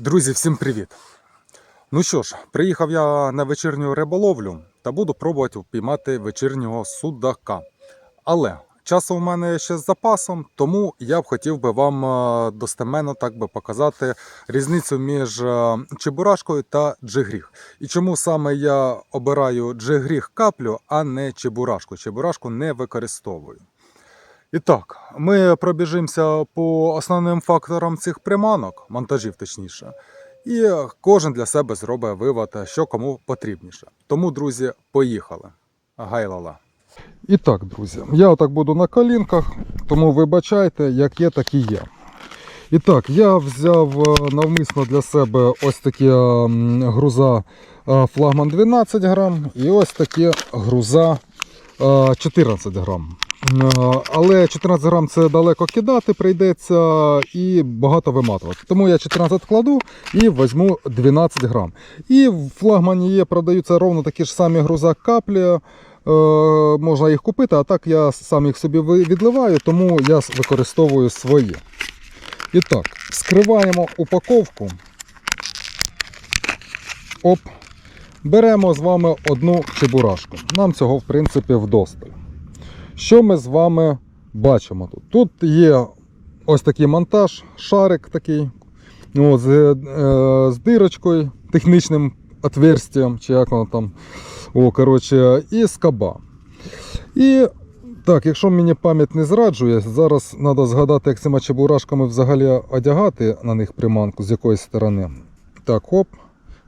Друзі, всім привіт! Ну що ж, приїхав я на вечірню риболовлю та буду пробувати впіймати вечірнього судака. Але часу в мене ще з запасом, тому я б хотів би вам е, достеменно так би показати різницю між е, чебурашкою та джигріх. І чому саме я обираю джигріх каплю, а не чебурашку. Чебурашку не використовую. І так, ми пробіжимося по основним факторам цих приманок, монтажів точніше, і кожен для себе зробить вивод, що кому потрібніше. Тому, друзі, поїхали. Гайлала. І так, друзі, я отак буду на колінках, тому вибачайте, як є, так і є. І так, я взяв е, навмисно для себе ось такі груза е, флагман 12 грам і ось такі груза е, 14 грам. Е, Але 14 грам це далеко кидати прийдеться і багато виматувати. Тому я 14 кладу і візьму 12 грам. І в флагмані є, продаються ровно такі ж самі груза каплі. Е, Можна їх купити, а так я сам їх собі відливаю, тому я використовую свої. І так, вскриваємо упаковку. Оп. Беремо з вами одну чебурашку. Нам цього, в принципі, вдосталь. Що ми з вами бачимо тут? Тут є ось такий монтаж, шарик такий ну, з, е, з дирочкою, технічним отверстием, чи як воно там. О, коротше, і скоба. І так, якщо мені пам'ять не зраджує, зараз треба згадати, як цими чебурашками взагалі одягати на них приманку, з якої сторони. Так, хоп.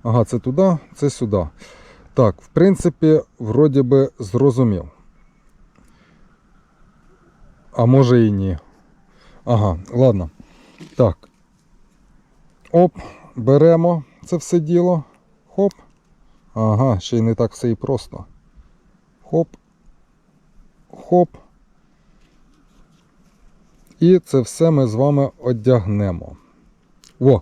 Ага, це туди, це сюди. Так, в принципі, вроді би зрозумів. А може і ні. Ага, ладно. Так. Оп, беремо це все діло. Хоп. Ага, ще й не так все і просто. Хоп. Хоп. І це все ми з вами одягнемо. О.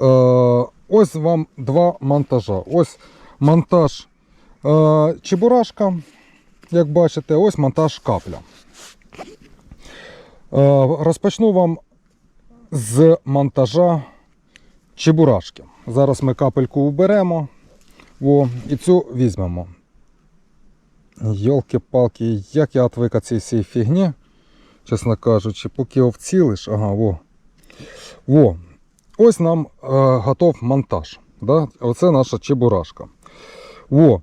Е, ось вам два монтажа. Ось монтаж е, чебурашка, як бачите, ось монтаж капля. Е, розпочну вам з монтажа чебурашки. Зараз ми капельку уберемо О, і цю візьмемо. Йолки-палки, як я отвик від цієї всієї фігні, чесно кажучи, поки його вцілиш, ага, во. Во. Ось нам е, готов монтаж. Да? Оце наша чебурашка. Во.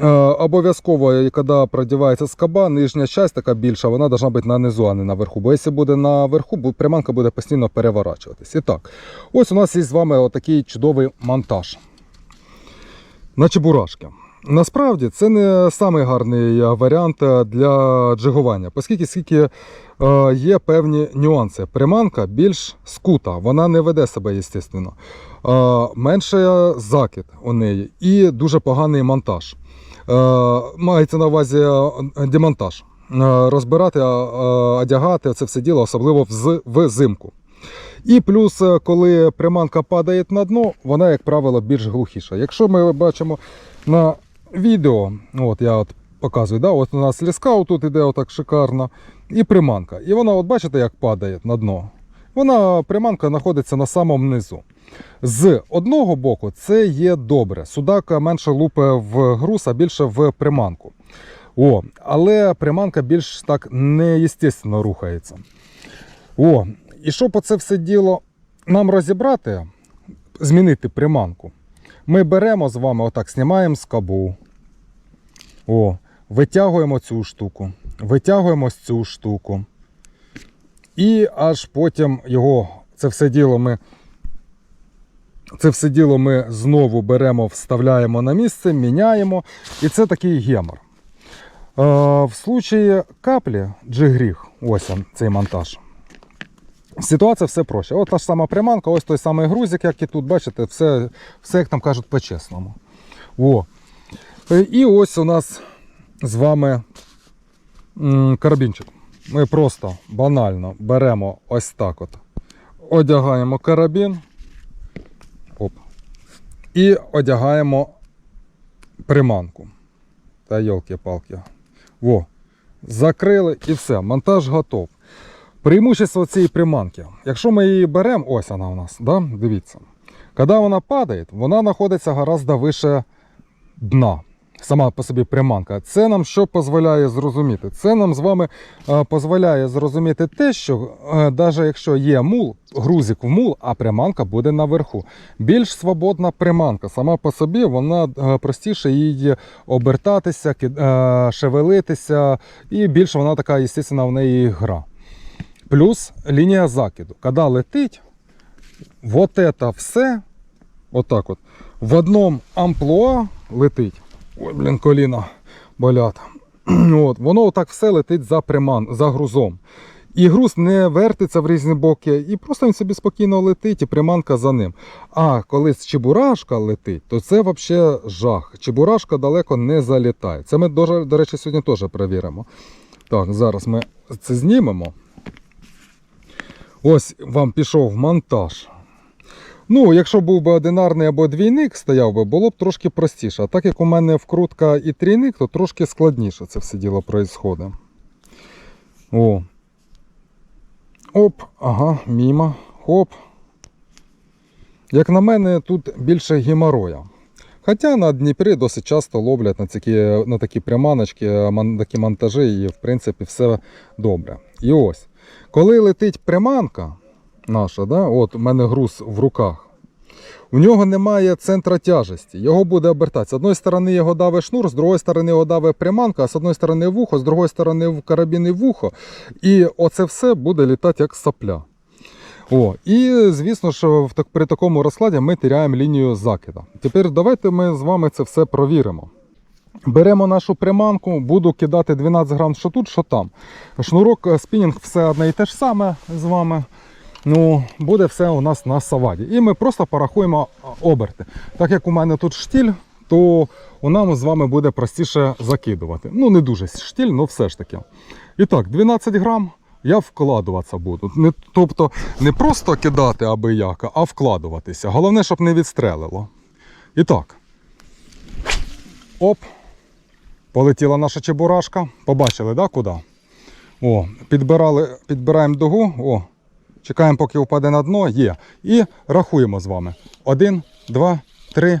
Е, обов'язково, коли продівається скоба, нижня частина така більша, вона має бути на низу, а не наверху. Бо якщо буде наверху, приманка буде постійно переворачуватись. І так, ось у нас є з вами отакий чудовий монтаж на чебурашки. Насправді це не самий гарний е, варіант е, для джигування, оскільки скільки е, є певні нюанси. Приманка більш скута, вона не веде себе, звісно. Е, менше закид у неї і дуже поганий монтаж. Е, мається на увазі е, демонтаж. Е, Розбирати, е, е, одягати це все діло, особливо вз- взимку. І плюс, е, коли приманка падає на дно, вона, як правило, більш глухіша. Якщо ми бачимо на відео, от я от показую, да, от у нас ліска тут іде отак шикарно, і приманка. І вона, от бачите, як падає на дно. Вона приманка знаходиться на самому низу. З одного боку це є добре. Судак менше лупе в груз, а більше в приманку. О, але приманка більш так неєстественно рухається. О, і щоб оце все діло нам розібрати, змінити приманку, ми беремо з вами, отак, знімаємо скобу. О, витягуємо цю штуку, витягуємо цю штуку. І аж потім його, це все діло ми. Це все діло ми знову беремо, вставляємо на місце, міняємо. І це такий гемор. Е, в случаї каплі джигріх, ось він, цей монтаж. Ситуація все проще. От та ж сама приманка, ось той самий грузик, як і тут, бачите, все, все як там кажуть, по-чесному. О. Е, І ось у нас з вами карабінчик. Ми просто банально беремо ось так от. Одягаємо карабін. Оп. І одягаємо приманку. Та йолки-палки. Во. Закрили і все, монтаж готов. Преимущество цієї приманки. Якщо ми її беремо, ось вона у нас, да? дивіться. Коли вона падає, вона знаходиться гораздо вище дна. Сама по собі приманка. Це нам що дозволяє зрозуміти? Це нам з вами е, дозволяє зрозуміти те, що навіть якщо є мул, грузик в мул, а приманка буде наверху. Більш свободна приманка. Сама по собі вона е, простіше її обертатися, е, шевелитися, і більше вона така, звісно, в неї гра. Плюс лінія закиду. Коли летить, вот это все, отак от, в одному амплуа летить. Ой, блін, коліна болять. От, воно отак все летить за приман, за грузом. І груз не вертиться в різні боки, і просто він собі спокійно летить, і приманка за ним. А коли чебурашка летить, то це взагалі жах. Чебурашка далеко не залітає. Це ми, до речі, сьогодні теж перевіримо. Так, зараз ми це знімемо. Ось вам пішов монтаж. Ну, якщо був би одинарний або двійник стояв би, було б трошки простіше. А так як у мене вкрутка і трійник, то трошки складніше це все діло происходить. О. Оп, ага, мімо, хоп. Як на мене, тут більше геморроя. Хоча на Дніпрі досить часто ловлять на такі, на такі приманочки, такі монтажі, і в принципі все добре. І ось, коли летить приманка наша, да, от у мене груз в руках, у нього немає центра тяжесті, його буде обертати. З одної сторони його даве шнур, з другої сторони його даве приманка, а з одної сторони вухо, з другої сторони в карабін і вухо. І оце все буде літати як сапля. О, і звісно, що при такому розкладі ми теряємо лінію закида. Тепер давайте ми з вами це все провіримо. Беремо нашу приманку, буду кидати 12 грам, що тут, що там. Шнурок, е, спінінг, все одне і те ж саме з вами. Ну, буде все у нас на саваді. І ми просто порахуємо оберти. Так як у мене тут штіль, то у нам з вами буде простіше закидувати. Ну, не дуже штіль, але все ж таки. І так, 12 грам я вкладуватися буду. Не, тобто не просто кидати аби яка, а вкладуватися. Головне, щоб не відстрелило. І так. Оп. Полетіла наша чебурашка. Побачили, да, куди? О, підбирали, підбираємо дугу. О, чекаємо, поки впаде на дно. Є. І рахуємо з вами. Один, два, три,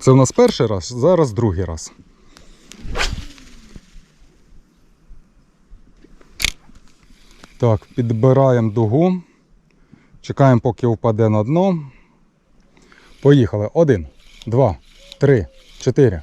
Це у нас перший раз, зараз другий раз. Так, підбираємо дугу. Чекаємо, поки впаде на дно. Поїхали. Один, два, три, чотири,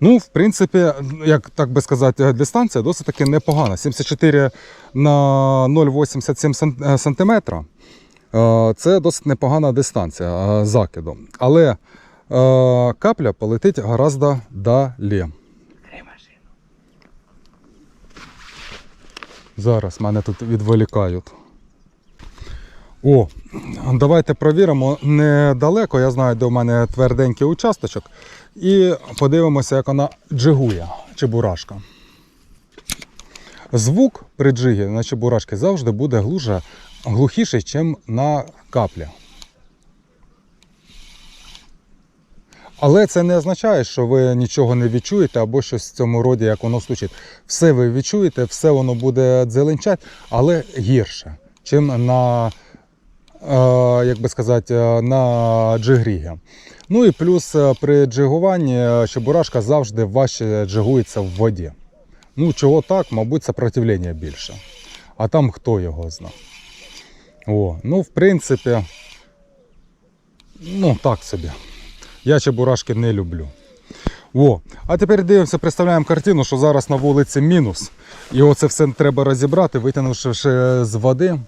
Ну, в принципі, як так би сказати, дистанція досить таки непогана. 74 на 0,87 см. сантиметра. Е, Це досить непогана дистанція е, закиду. Але е, капля полетить гораздо далі. Зараз мене тут відволікають. О, давайте провіримо недалеко. Я знаю, де у мене тверденький участочок. І подивимося, як вона джигує, чебурашка. Звук при джигі на чебурашки завжди буде глуже, глухіший, ніж на каплі. Але це не означає, що ви нічого не відчуєте або щось в цьому роді, як воно звучить. Все ви відчуєте, все воно буде дзеленчать, але гірше, чим на, як би сказати, е, на джигрігі. Ну і плюс е, при джигуванні е, чебурашка завжди важче джигується в воді. Ну, чого так, мабуть, сопротивлення більше. А там хто його зна. О, ну, в принципі, ну так собі. Я чебурашки не люблю. О, а тепер дивимося, представляємо картину, що зараз на вулиці мінус. І оце все треба розібрати, витягнувши з води.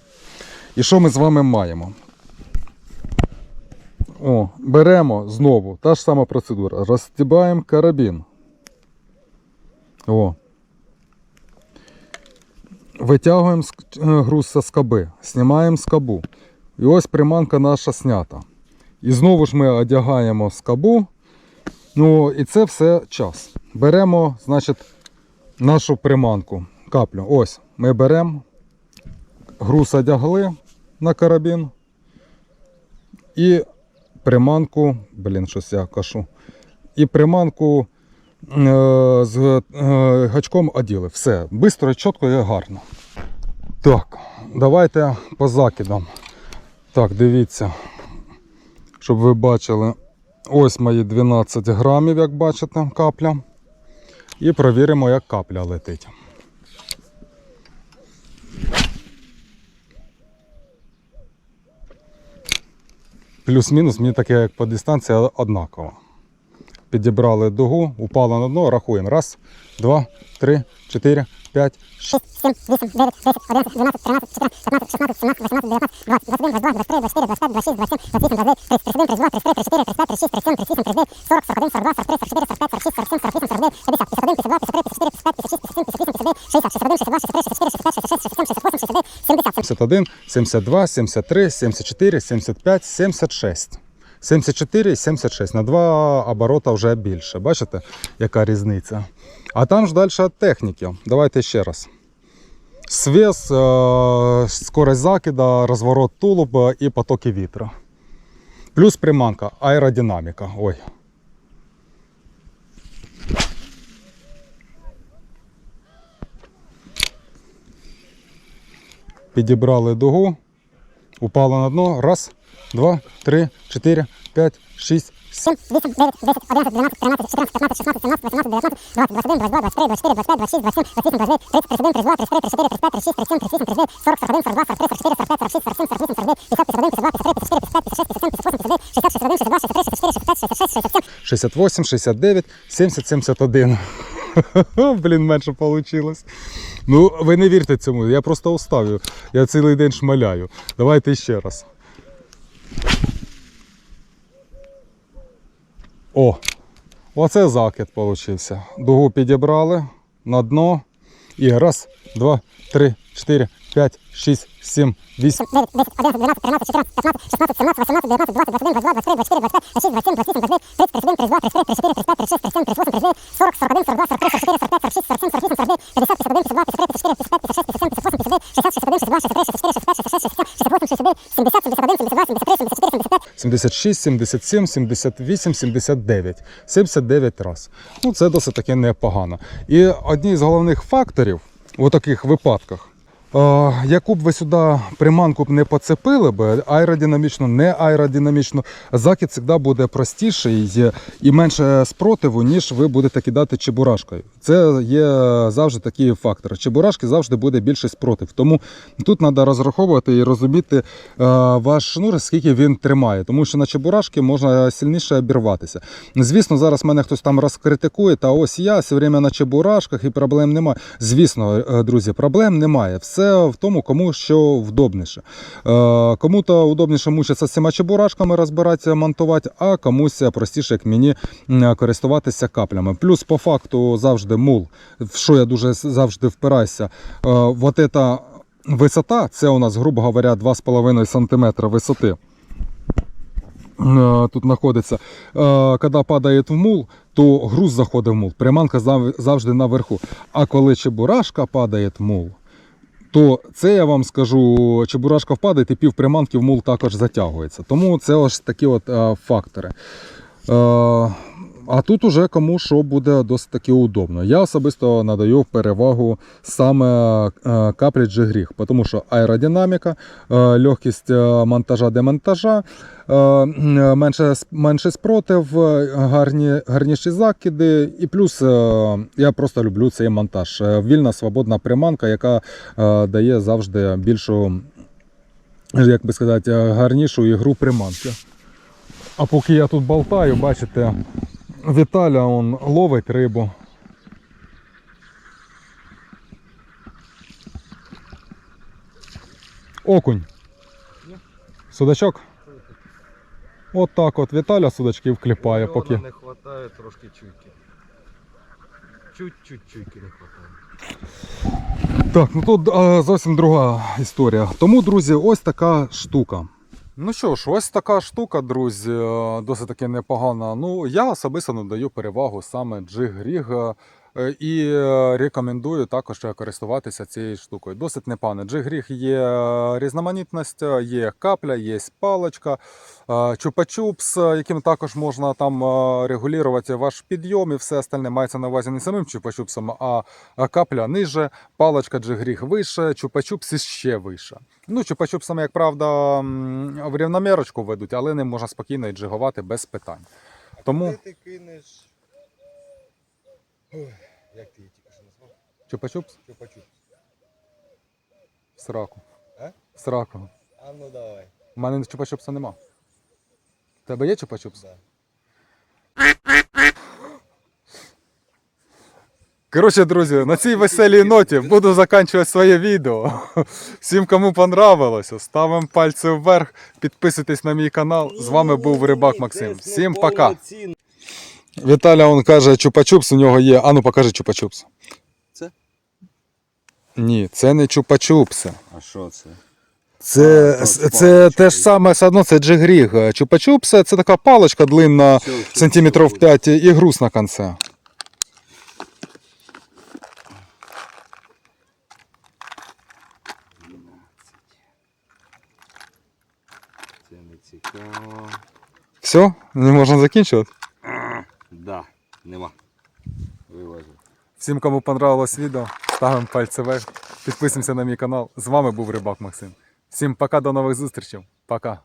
І що ми з вами маємо? О, беремо знову та ж сама процедура. Розстібаємо карабін. О. Витягуємо е, груз зі скоби, знімаємо скобу. І ось приманка наша снята. І знову ж ми одягаємо скобу. Ну, і це все час. Беремо, значить, нашу приманку. Каплю. Ось, ми беремо, груз одягли на карабін. І приманку, блін, щось я кашу. І приманку е, з е, гачком оділи. Все, швидко, чітко і гарно. Так, давайте по закидам. Так, дивіться, щоб ви бачили. Ось мої 12 грамів, як бачите, капля. І провіримо, як капля летить. Плюс-мінус, мені таке як по дистанції однаково. Підібрали дугу, упала на дно, рахуємо. Раз, два, три, чотири, п'ять, 6, 7, 8, 9, 10, 11, 12, 13, 14, 15, 16, 17, 18, 19, 20, 21, 22, 23, 24, 25, 26, 27, 28, 29, 30, 31, 32, 33, 34, 35, 36, 37, 38, 39, 40, 41, 42, 43, 44, 45, 46, 47, 48, 49, 50, 51, 52, 53, 54, 55, 56, 57, 58, 59, 60, 61, 62, 63, 64, 65, 66, 67, 68, 69, 70, 71, 72, 73, 74, 75, 76. 74 і 76. На два оборота вже більше. Бачите, яка різниця? А там ж далі від техніки. Давайте ще раз. Свес, е, скорость закида, розворот тулуба і потоки вітру. Плюс приманка, аеродинаміка. Ой. Підібрали дугу. Упало на дно. Раз, два, три, чотири, п'ять, шість, 7, 8, 9, 10, 11, 12, 13, 14, 15, 16, 17, 18, 19, 20, 21, 22, 23, 24, 25, 26, 27, 28, 29, 30, 31, 32, 33, 34, 35, 36, 37, 38, 39, 40, 41, 42, 43, 44, 45, 46, 47, 48, 49, 50, 51, 52, 53, 54, 55, 56, 57, 58, 59, 60, 61, 62, 63, 64, 65, 66, 67, 68, 69, 70, 71. Блін, менше вийшло. Ну, ви не вірте цьому, я просто уставлю. Я цілий день шмаляю. Давайте ще раз. О! Оце закид получився. Дугу підібрали на дно. І раз, два, три, чотири, п'ять, шість, сім, вісім. 9, 10, 11, 12, 13, 14, 15, 16, 17, 18, 19, 20, 21, 22, 23, 24, 25, 26, 27, 28, 29, 30, 31, 32, 33, 34, 35, 36, 37, 38, 39, 40, 41, 42, 43, 44, 45, 46, 47, 48, 49, 50, 51, 52, 53, 54, 55, 56, 57, 58, 59, 60, 61, 62, 63, 64, 65, 66, 67, 68, 69, 70, 71, 72, 73, 74, 75, 76, 77, 78, 79. 79 раз. Ну, це досить таки непогано. І одні з головних факторів у таких випадках. Яку б ви сюди приманку б не поцепили б, аеродинамічно, не аеродинамічно, закид завжди буде простіший і менше спротиву, ніж ви будете кидати чебурашкою. Це є завжди такий фактор. Чебурашки завжди буде більший спротив. Тому тут треба розраховувати і розуміти е, ваш шнур, скільки він тримає. Тому що на чебурашки можна сильніше обірватися. Звісно, зараз мене хтось там розкритикує, та ось я все время на чебурашках і проблем немає. Звісно, е, друзі, проблем немає. Все в тому, кому що вдобніше. Е, Кому-то удобніше мучитися з цими чебурашками розбиратися, монтувати, а комусь простіше, як мені, користуватися каплями. Плюс по факту завжди мул, в що я дуже завжди впираюся. Е, Вот эта висота, це у нас, грубо говоря, 2,5 см висоти. Е, Тут знаходиться. Коли падає в мул, то груз заходить в мул. Приманка завжди наверху. А коли чебурашка падає в мул, то це я вам скажу, чебурашка впадає, і пів приманки в мул також затягується. Тому це ось такі от е, фактори. А тут уже кому що буде досить таки удобно. Я особисто надаю перевагу саме е, G-Гріх, тому що аеродинаміка, е, легкість е, монтажа демонтажа, менше, менше спротив, гарні, гарніші закиди. І плюс я просто люблю цей монтаж. Вільна свободна приманка, яка дає завжди більшу як би сказати, гарнішу ігру приманки. А поки я тут болтаю, бачите, Віталя он ловить рибу. Окунь. Судачок. От так от Віталя судачків кліпає, поки. не вистачає трошки чуйки. Чуть-чуть чуйки не вистачає. Так, ну тут е, зовсім друга історія. Тому, друзі, ось така штука. Ну що ж, ось така штука, друзі, е, досить таки непогана. Ну, я особисто надаю перевагу саме джиг-ріг е, і е, рекомендую також користуватися цією штукою. Досить непогано. Джиг-ріг є е, різноманітність, е, є капля, є паличка, е, чупа-чупс, е, яким також можна там е, регулювати ваш підйом і все остальне мається на увазі не самим чупа-чупсом, а капля ниже, паличка джигріг вище, чупа-чупс ще вище. Ну, чупа-чупсами, як правда, в рівномірочку ведуть, але ним можна спокійно і джигувати без питань. Тому ти кинеш. Ой, як ти її тільки що назвав? чупа-чупс Чупа-чуп. в сраку. А? В сраку. А ну давай. У мене чупа-чупса нема. У тебе є чупа-чупс? Да. Коротше, друзі, на цій веселій ноті буду закінчувати своє відео. Всім, кому понравилося, ставимо пальці вверх, підписуйтесь на мій канал. З вами був Рибак Максим. Всім пока. Віталя он каже, чупа-чупс у нього є. Ану, покажи чупа-чупс. Це? Ні, це не чупа-чупси. А що це? Це, А, це, то це те ж саме, все одно це джигріг. Чупа-чупс це така паличка длинна, сантиметрів все. 5 і груз на кінці. Це не цікаво. Все, не можна закінчувати. Нема. Вивозив. Всім, кому понравилось відео, ставимо пальці вверх, підписуємося на мій канал. З вами був Рибак Максим. Всім пока, до нових зустрічей. Пока.